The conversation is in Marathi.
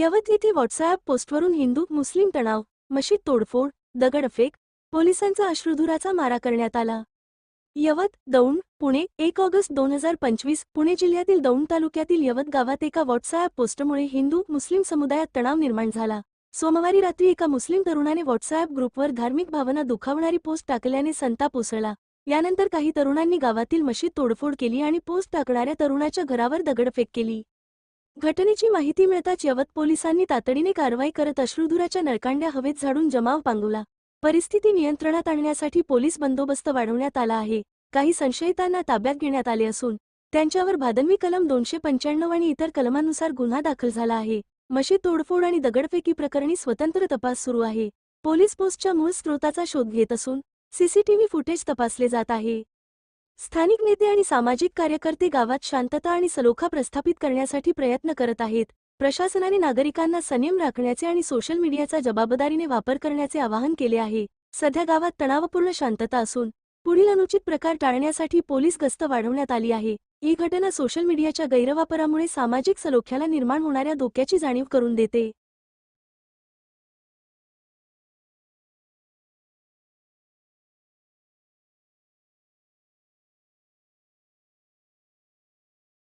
यवत येथे व्हॉट्सअप पोस्टवरून हिंदू मुस्लिम तणाव मशीद तोडफोड दगडफेक पोलिसांचा अश्रुधुराचा मारा करण्यात आला. यवत दौंड पुणे एक ऑगस्ट दोन हजार पंचवीस पुणे जिल्ह्यातील दौंड तालुक्यातील यवत गावात एका व्हॉट्सअप पोस्टमुळे हिंदू मुस्लिम समुदायात तणाव निर्माण झाला. सोमवारी रात्री एका मुस्लिम तरुणाने व्हॉट्सअप ग्रुपवर धार्मिक भावना दुखावणारी पोस्ट टाकल्याने संताप उसळला. यानंतर काही तरुणांनी गावातील मशीद तोडफोड केली आणि पोस्ट टाकणाऱ्या तरुणाच्या घरावर दगडफेक केली. घटनेची माहिती मिळताच यवत पोलिसांनी तातडीने कारवाई करत अश्रुधुराच्या नळकांड्या हवेत झाडून जमाव पांगवला. परिस्थिती नियंत्रणात आणण्यासाठी पोलीस बंदोबस्त वाढवण्यात आला आहे. काही संशयितांना ताब्यात घेण्यात आले असून त्यांच्यावर भादनवी कलम दोनशे पंच्याण्णव आणि इतर कलमांनुसार गुन्हा दाखल झाला आहे. मशीद तोडफोड आणि दगडफेकी प्रकरणी स्वतंत्र तपास सुरू आहे. पोलीस पोस्टच्या मूळ स्रोताचा शोध घेत असून सीसीटीव्ही फुटेज तपासले जात आहे. स्थानिक नेते आणि सामाजिक कार्यकर्ते गावात शांतता आणि सलोखा प्रस्थापित करण्यासाठी प्रयत्न करत आहेत. प्रशासनाने नागरिकांना संयम राखण्याचे आणि सोशल मीडियाचा जबाबदारीने वापर करण्याचे आवाहन केले आहे. सध्या गावात तणावपूर्ण शांतता असून पुढील अनुचित प्रकार टाळण्यासाठी पोलीस गस्त वाढवण्यात आली आहे. ही घटना सोशल मीडियाच्या गैरवापरामुळे सामाजिक सलोख्याला निर्माण होणाऱ्या धोक्याची जाणीव करून देते.